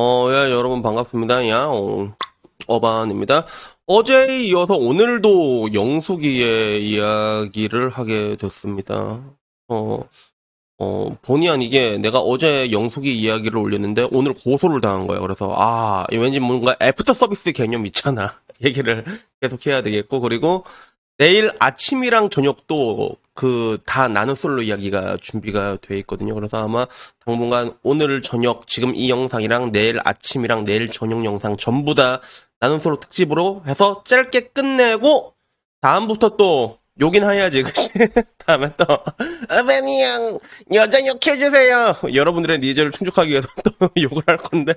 어, 예, 여러분 반갑습니다. 야옹, 어반입니다. 어제에 이어서 오늘도 영숙이의 이야기를 하게 됐습니다. 어, 어, 본의 아니게 내가 어제 영숙이 이야기를 올렸는데 오늘 고소를 당한 거예요. 그래서, 아, 왠지 뭔가 애프터 서비스 개념 있잖아. 얘기를 계속 해야 되겠고, 그리고 내일 아침이랑 저녁도 그 다 나는 솔로 이야기가 준비가 돼 있거든요. 그래서 아마 당분간 오늘 저녁 지금 이 영상이랑 내일 아침이랑 내일 저녁 영상 전부 다 나는 솔로 특집으로 해서 짧게 끝내고 다음부터 또 욕인 해야지, 그치? 다음에 또, 어머니 형, 여자 욕해주세요! 여러분들의 니즈를 충족하기 위해서 또 욕을 할 건데.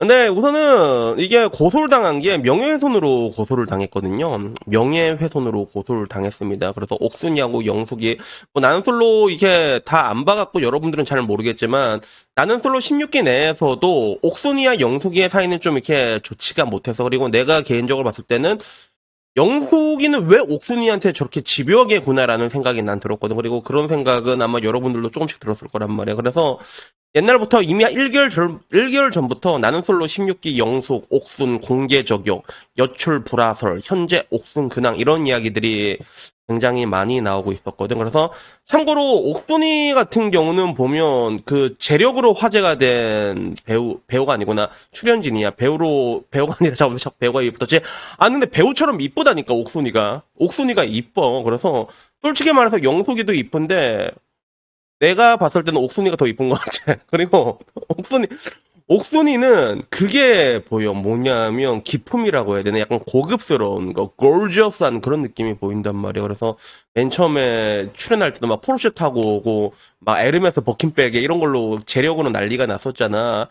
근데 우선은 이게 고소를 당한 게 명예훼손으로 고소를 당했거든요. 명예훼손으로 고소를 당했습니다. 그래서 옥순이하고 영숙이 뭐 나는 솔로 이게 다 안 봐갖고 여러분들은 잘 모르겠지만 나는 솔로 16기 내에서도 옥순이와 영숙이의 사이는 좀 이렇게 좋지가 못해서 그리고 내가 개인적으로 봤을 때는 영숙이는 왜 옥순이한테 저렇게 집요하게 구나라는 생각이 난 들었거든. 그리고 그런 생각은 아마 여러분들도 조금씩 들었을 거란 말이야. 그래서 옛날부터 이미 1개월 전, 1개월 전부터 나는 솔로 16기 영숙, 옥순, 공개 적용, 여출 불화설, 현재 옥순 근황 이런 이야기들이 굉장히 많이 나오고 있었거든. 그래서 참고로 옥순이 같은 경우는 보면 그 재력으로 화제가 된 배우 배우가 아니구나. 출연진이야. 배우로 배우가 아니라 자꾸 배우가 이쁘다지. 아 근데 배우처럼 이쁘다니까 옥순이가. 옥순이가 이뻐. 그래서 솔직히 말해서 영숙이도 이쁜데 내가 봤을 때는 옥순이가 더 이쁜 것 같아. 그리고 옥순이 옥순이는 그게 보여 뭐냐면 기품이라고 해야 되나? 약간 고급스러운 거 gorgeous한 그런 느낌이 보인단 말이야. 그래서 맨 처음에 출연할 때도 막 포르쉐 타고 오고 막 에르메스 버킨백에 이런 걸로 재력으로 난리가 났었잖아.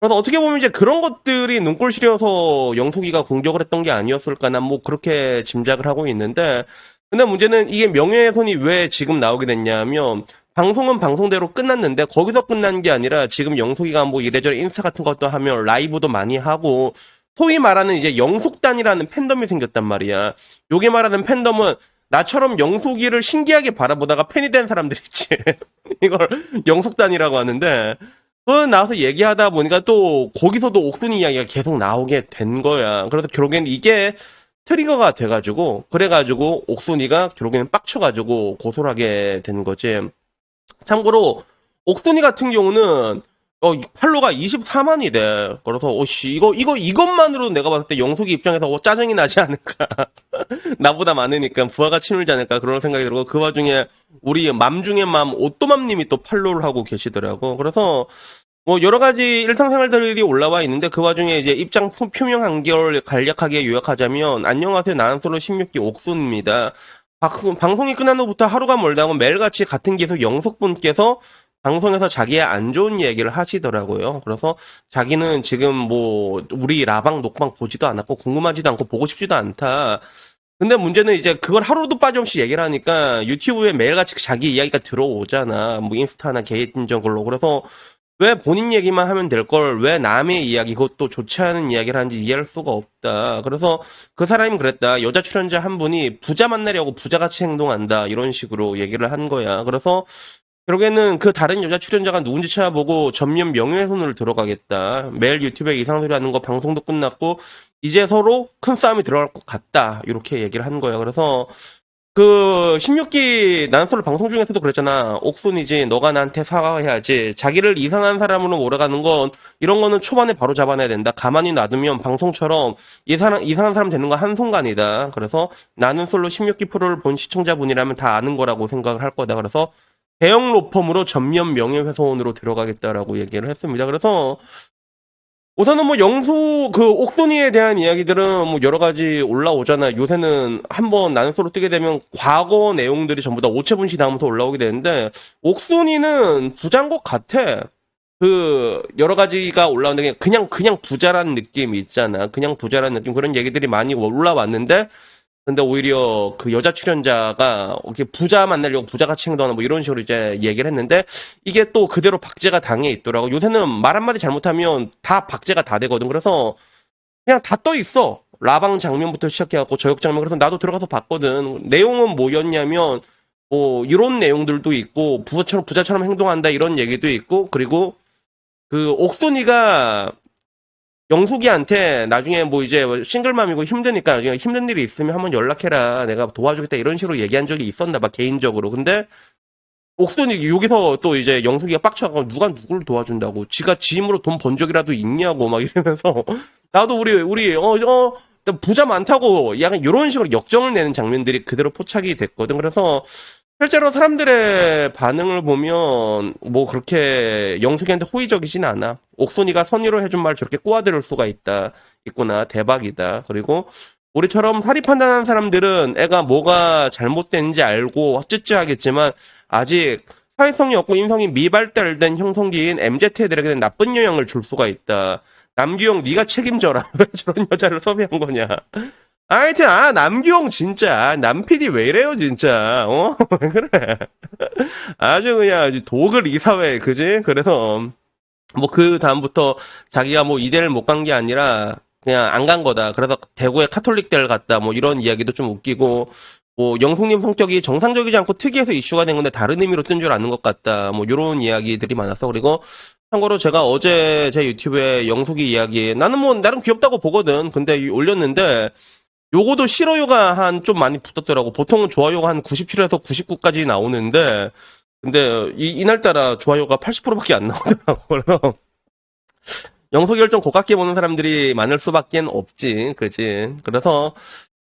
그래서 어떻게 보면 이제 그런 것들이 눈꼴 시려서 영숙이가 공격을 했던 게 아니었을까? 난 뭐 그렇게 짐작을 하고 있는데 근데 문제는 이게 명예훼손이 왜 지금 나오게 됐냐면 방송은 방송대로 끝났는데 거기서 끝난 게 아니라 지금 영숙이가 뭐 이래저래 인스타 같은 것도 하면 라이브도 많이 하고 소위 말하는 이제 영숙단이라는 팬덤이 생겼단 말이야. 요게 말하는 팬덤은 나처럼 영숙이를 신기하게 바라보다가 팬이 된 사람들 있지. 이걸 영숙단이라고 하는데 그 나와서 얘기하다 보니까 또 거기서도 옥순이 이야기가 계속 나오게 된 거야. 그래서 결국엔 이게 트리거가 돼가지고 그래가지고 옥순이가 결국에는 빡쳐가지고 고소를 하게 된 거지. 참고로 옥순이 같은 경우는 어, 팔로가 24만이 돼. 그래서 오씨 이거 이거 이것만으로도 내가 봤을 때 영숙이 입장에서 어, 짜증이 나지 않을까. 나보다 많으니까 부하가 치밀지 않을까 그런 생각이 들고 그 와중에 우리 맘 중에 맘 오또맘님이 또 팔로우를 하고 계시더라고. 그래서 뭐 여러 가지 일상생활들이 올라와 있는데 그 와중에 이제 입장 표- 표명 한결 간략하게 요약하자면 안녕하세요 나는 솔로 16기 옥순입니다. 방- 방송이 끝난 후부터 하루가 멀다고 매일같이 같은 기수 영숙분께서 방송에서 자기의 안 좋은 얘기를 하시더라고요. 그래서 자기는 지금 뭐 우리 라방 녹방 보지도 않았고 궁금하지도 않고 보고 싶지도 않다. 근데 문제는 이제 그걸 하루도 빠짐없이 얘기를 하니까 유튜브에 매일같이 자기 이야기가 들어오잖아. 뭐 인스타나 개인적 걸로. 그래서 왜 본인 얘기만 하면 될 걸 왜 남의 이야기 그것도 좋지 않은 이야기를 하는지 이해할 수가 없다. 그래서 그 사람이 그랬다. 여자 출연자 한 분이 부자 만나려고 부자같이 행동한다. 이런 식으로 얘기를 한 거야. 그래서 결국에는 그 다른 여자 출연자가 누군지 찾아보고 전면 명예훼손으로 들어가겠다. 매일 유튜브에 이상소리 하는 거 방송도 끝났고 이제 서로 큰 싸움이 들어갈 것 같다. 이렇게 얘기를 한 거야. 그래서 그 16기 난솔 방송 중에서도 그랬잖아. 옥순이지. 너가 나한테 사과해야지. 자기를 이상한 사람으로 몰아가는 건 이런 거는 초반에 바로 잡아내야 된다. 가만히 놔두면 방송처럼 이상한 이상한 사람 되는 거 한순간이다. 그래서 나는 솔로 16기 프로를 본 시청자분이라면 다 아는 거라고 생각을 할 거다. 그래서 대형 로펌으로 전면 명예훼손으로 들어가겠다라고 얘기를 했습니다. 그래서 우선은 뭐 영수 그 옥순이에 대한 이야기들은 뭐 여러 가지 올라오잖아요. 요새는 한번 솔로 뜨게 되면 과거 내용들이 전부 다 오체분시 다음부터 올라오게 되는데 옥순이는 부자인 것 같아. 그 여러 가지가 올라오는데 그냥 그냥 부자라는 느낌이 있잖아. 그냥 부자라는 느낌 그런 얘기들이 많이 올라왔는데 근데 오히려 그 여자 출연자가 이렇게 부자 만나려고 부자같이 행동하는 뭐 이런 식으로 이제 얘기를 했는데 이게 또 그대로 박제가 당해 있더라고. 요새는 말 한마디 잘못하면 다 박제가 다 되거든. 그래서 그냥 다 떠 있어. 라방 장면부터 시작해갖고 저역 장면. 그래서 나도 들어가서 봤거든. 내용은 뭐였냐면 뭐 이런 내용들도 있고 부자처럼 부자처럼 행동한다 이런 얘기도 있고 그리고 그 옥순이가 영숙이한테 나중에 뭐 이제 싱글맘이고 힘드니까 나중에 힘든 일이 있으면 한번 연락해라. 내가 도와주겠다. 이런 식으로 얘기한 적이 있었나 봐, 개인적으로. 근데 옥순이 여기서 또 이제 영숙이가 빡쳐가고 누가 누굴 도와준다고. 지가 지 힘으로 돈 번 적이라도 있냐고 막 이러면서 나도 우리, 우리, 어, 어, 부자 많다고 약간 이런 식으로 역정을 내는 장면들이 그대로 포착이 됐거든. 그래서 실제로 사람들의 반응을 보면 뭐 그렇게 영숙이한테 호의적이진 않아. 옥순이가 선의로 해준 말 저렇게 꼬아들을 수가 있다. 있구나. 대박이다. 그리고 우리처럼 사리 판단하는 사람들은 애가 뭐가 잘못된지 알고 찌찌하겠지만 아직 사회성이 없고 인성이 미발달된 형성기인 MZ애들에게는 나쁜 영향을 줄 수가 있다. 남규영 네가 책임져라. 왜 저런 여자를 섭외한 거냐. 하여튼 아 남규영 진짜. 남PD 왜 이래요 진짜. 어? 왜 그래? 아주 그냥 아주 독을 이 사회 그지? 그래서 뭐 그 다음부터 자기가 뭐 이대를 못 간 게 아니라 그냥 안 간 거다. 그래서 대구에 카톨릭 대를 갔다. 뭐 이런 이야기도 좀 웃기고 뭐 영숙님 성격이 정상적이지 않고 특이해서 이슈가 된 건데 다른 의미로 뜬 줄 아는 것 같다. 뭐 이런 이야기들이 많았어 그리고 참고로 제가 어제 제 유튜브에 영숙이 이야기 나는 뭐 나름 귀엽다고 보거든. 근데 이- 올렸는데 요거도 싫어요가 한 좀 많이 붙었더라고. 보통은 좋아요가 한 97에서 99까지 나오는데 근데 이, 이날따라 좋아요가 80%밖에 안 나오더라고 그래서 영숙이 열정 고깝게 보는 사람들이 많을 수밖에 없지 그지? 그래서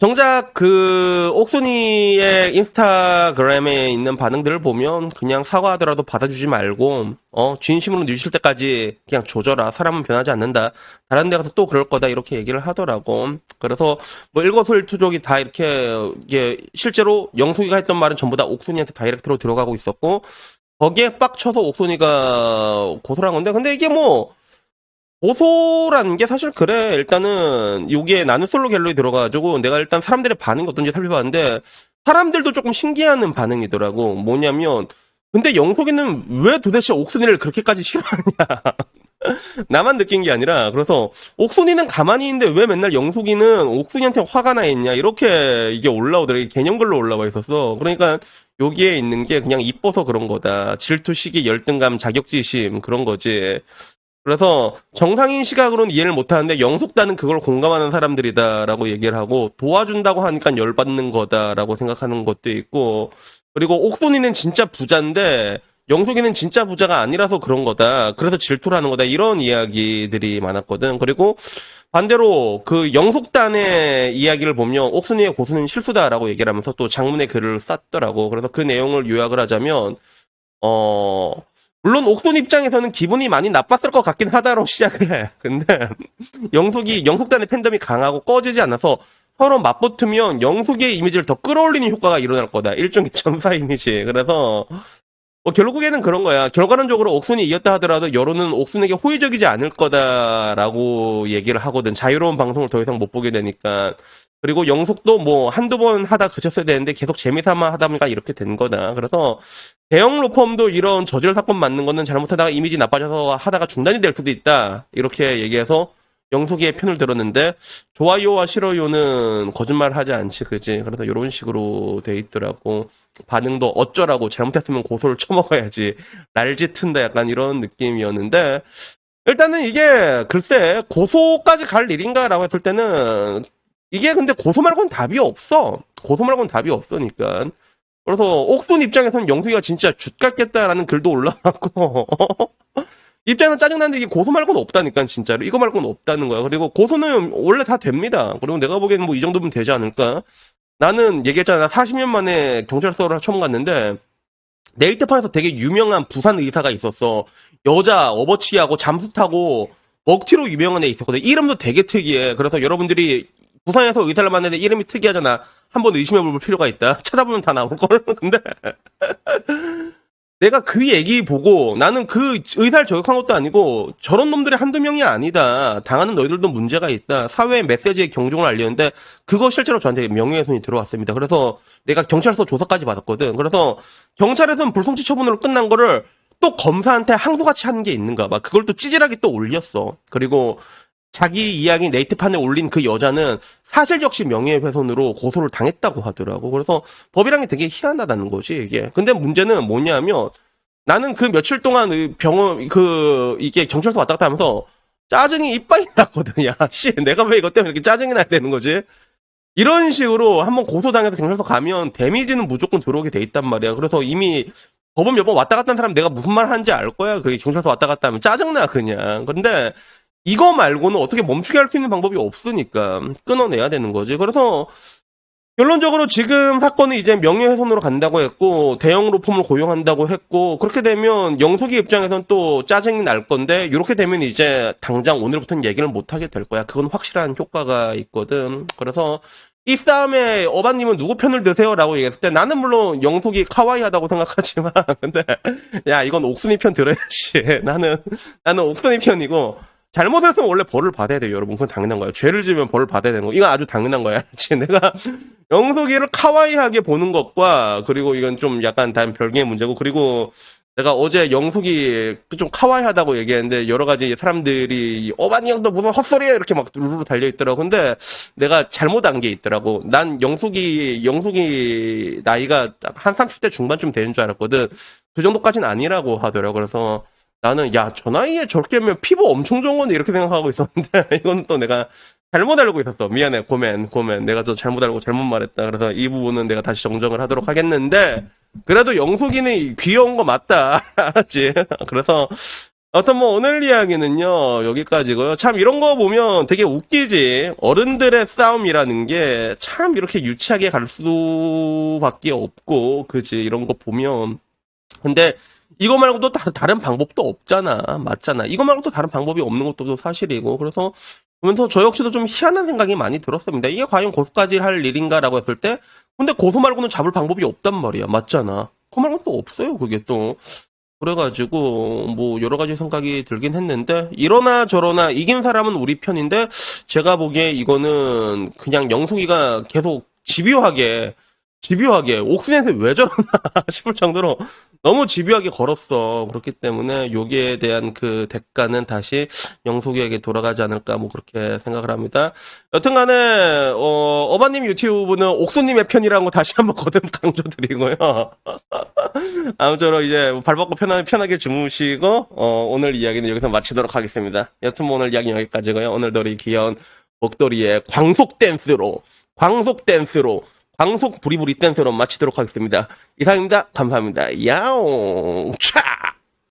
정작 그 옥순이의 인스타그램에 있는 반응들을 보면 그냥 사과하더라도 받아주지 말고 어 진심으로 뉴실 때까지 그냥 조져라. 사람은 변하지 않는다. 다른 데 가서 또 그럴 거다. 이렇게 얘기를 하더라고. 그래서 뭐 일거수일투족이 다 이렇게 이게 실제로 영숙이가 했던 말은 전부 다 옥순이한테 다이렉트로 들어가고 있었고 거기에 빡쳐서 옥순이가 고소를 한 건데 근데 이게 뭐 고소라는 게 사실 그래. 일단은 여기에 나는 솔로 갤러리 들어가가지고 내가 일단 사람들의 반응이 어떤지 살펴봤는데 사람들도 조금 신기해하는 반응이더라고. 뭐냐면 근데 영석이는 왜 도대체 옥순이를 그렇게까지 싫어하냐. 나만 느낀 게 아니라. 그래서 옥순이는 가만히 있는데 왜 맨날 영숙이는 옥순이한테 화가 나 있냐. 이렇게 이게 올라오더라. 개념글로 올라와 있었어. 그러니까 여기에 있는 게 그냥 이뻐서 그런 거다. 질투 시기 열등감 자격지심 그런 거지 그래서 정상인 시각으로는 이해를 못하는데 영숙단은 그걸 공감하는 사람들이다라고 얘기를 하고 도와준다고 하니까 열받는 거다라고 생각하는 것도 있고 그리고 옥순이는 진짜 부자인데 영숙이는 진짜 부자가 아니라서 그런 거다. 그래서 질투를 하는 거다. 이런 이야기들이 많았거든. 그리고 반대로 그 영숙단의 이야기를 보면 옥순이의 고수는 실수다라고 얘기를 하면서 또 장문의 글을 썼더라고. 그래서 그 내용을 요약을 하자면 어 물론 옥순 입장에서는 기분이 많이 나빴을 것 같긴 하다로 시작을 해. 근데 영숙이 영숙단의 팬덤이 강하고 꺼지지 않아서 서로 맞붙으면 영숙의 이미지를 더 끌어올리는 효과가 일어날 거다. 일종의 전사 이미지. 그래서 뭐 결국에는 그런 거야. 결과론적으로 옥순이 이겼다 하더라도 여론은 옥순에게 호의적이지 않을 거다라고 얘기를 하거든. 자유로운 방송을 더 이상 못 보게 되니까. 그리고 영숙도 뭐 한두 번 하다 그쳤어야 되는데 계속 재미삼아 하다 보니까 이렇게 된 거다. 그래서 대형 로펌도 이런 저질 사건 맞는 거는 잘못하다가 이미지 나빠져서 하다가 중단이 될 수도 있다. 이렇게 얘기해서 영숙이의 편을 들었는데 좋아요와 싫어요는 거짓말 하지 않지 그지? 그래서 이런 식으로 돼 있더라고. 반응도 어쩌라고 잘못했으면 고소를 쳐먹어야지. 랄짓은다 약간 이런 느낌이었는데 일단은 이게 글쎄 고소까지 갈 일인가라고 했을 때는 이게 근데 고소 말고는 답이 없어. 고소 말고는 답이 없으니까. 그래서 옥순 입장에서는 영숙이가 진짜 죗 같겠다라는 글도 올라왔고 입장에서 짜증나는데 이게 고소 말고는 없다니까 진짜로. 이거 말고는 없다는 거야. 그리고 고소는 원래 다 됩니다. 그리고 내가 보기에는 뭐 이 정도면 되지 않을까? 나는 얘기했잖아. 40년 만에 경찰서를 처음 갔는데 네이트판에서 되게 유명한 부산 의사가 있었어. 여자 업어치기하고 잠수 타고 먹튀로 유명한 애 있었거든. 이름도 되게 특이해. 그래서 여러분들이 부산에서 의사를 만났는데 이름이 특이하잖아. 한번 의심해 볼 필요가 있다. 찾아보면 다 나올걸. 근데 내가 그 얘기 보고 나는 그 의사를 저격한 것도 아니고 저런 놈들이 한두 명이 아니다. 당하는 너희들도 문제가 있다. 사회에 메시지의 경종을 알리는데 그거 실제로 저한테 명예훼손이 들어왔습니다. 그래서 내가 경찰서 조사까지 받았거든. 그래서 경찰에서는 불송치 처분으로 끝난 거를 또 검사한테 항소같이 하는 게 있는가 봐. 그걸 또 찌질하게 또 올렸어. 그리고 자기 이야기 네이트판에 올린 그 여자는 사실 역시 명예훼손으로 고소를 당했다고 하더라고. 그래서 법이란 게 되게 희한하다는 거지, 이게. 근데 문제는 뭐냐면, 나는 그 며칠 동안 그 병원 그 이게 경찰서 왔다 갔다 하면서 짜증이 이빨이 났거든. 야, 씨, 내가 왜 이것 때문에 이렇게 짜증이 나야 되는 거지? 이런 식으로 한번 고소당해서 경찰서 가면 데미지는 무조건 들어오게 돼 있단 말이야. 그래서 이미 법원 몇 번 왔다 갔다 한 사람 내가 무슨 말 하는지 알 거야. 그 경찰서 왔다 갔다 하면 짜증나 그냥. 근데 이거 말고는 어떻게 멈추게 할 수 있는 방법이 없으니까 끊어내야 되는 거지. 그래서 결론적으로 지금 사건은 이제 명예훼손으로 간다고 했고 대형 로펌을 고용한다고 했고 그렇게 되면 영석이 입장에선 또 짜증이 날 건데 이렇게 되면 이제 당장 오늘부터는 얘기를 못 하게 될 거야. 그건 확실한 효과가 있거든. 그래서 이 싸움에 어바님은 누구 편을 드세요라고 얘기했을 때 나는 물론 영석이 카와이하다고 생각하지만 근데 야 이건 옥순이 편 들어야지. 나는 나는 옥순이 편이고 잘못했으면 원래 벌을 받아야 돼요, 여러분. 그건 당연한 거예요. 죄를 지으면 벌을 받아야 되는 거. 이건 아주 당연한 거야. 내가 영석이를 카와이하게 보는 것과 그리고 이건 좀 약간 다른 별개의 문제고 그리고 내가 어제 영석이 좀 카와이하다고 얘기했는데 여러 가지 사람들이 어반이 형도 무슨 헛소리야 이렇게 막 루루 달려 있더라고. 근데 내가 잘못한 게 있더라고. 난 영숙이 영숙이 나이가 한 30대 중반쯤 되는 줄 알았거든. 그 정도까지는 아니라고 하더라고. 그래서 나는 야 저 나이에 저렇게 하면 피부 엄청 좋은 건데 이렇게 생각하고 있었는데 이건 또 내가 잘못 알고 있었어. 미안해 고멘 고멘 내가 저 잘못 알고 잘못 말했다. 그래서 이 부분은 내가 다시 정정을 하도록 하겠는데 그래도 영숙이는 귀여운 거 맞다. 알았지? 그래서 어떤 뭐 오늘 이야기는요 여기까지고요. 참 이런 거 보면 되게 웃기지. 어른들의 싸움이라는 게 참 이렇게 유치하게 갈 수밖에 없고 그지? 이런 거 보면. 근데 이거 말고도 다, 다른 방법도 없잖아. 맞잖아. 이거 말고 또 다른 방법이 없는 것도 또 사실이고. 그래서 보면서 저 역시도 좀 희한한 생각이 많이 들었습니다. 이게 과연 고소까지 할 일인가라고 했을 때, 근데 고소 말고는 잡을 방법이 없단 말이야. 맞잖아. 그거 말고는 또 없어요. 그게 또. 그래가지고 뭐 여러 가지 생각이 들긴 했는데 이러나 저러나 이긴 사람은 우리 편인데 제가 보기에 이거는 그냥 영숙이가 계속 집요하게 집요하게 옥순한테 왜 저러나 싶을 정도로 너무 집요하게 걸었어. 그렇기 때문에 여기에 대한 그 대가는 다시 영숙이에게 돌아가지 않을까 뭐 그렇게 생각을 합니다. 여튼간에 어, 어바님 유튜브는 옥수님의 편이라는 거 다시 한번 거듭 강조드리고요. 아무쪼록 이제 발 뻗고 편하게, 편하게 주무시고 어, 오늘 이야기는 여기서 마치도록 하겠습니다. 여튼 뭐 오늘 이야기 여기까지고요. 오늘도 우리 귀여운 목도리의 광속 댄스로 광속 댄스로 광속 부리부리 댄스로 마치도록 하겠습니다. 이상입니다. 감사합니다. 야옹 차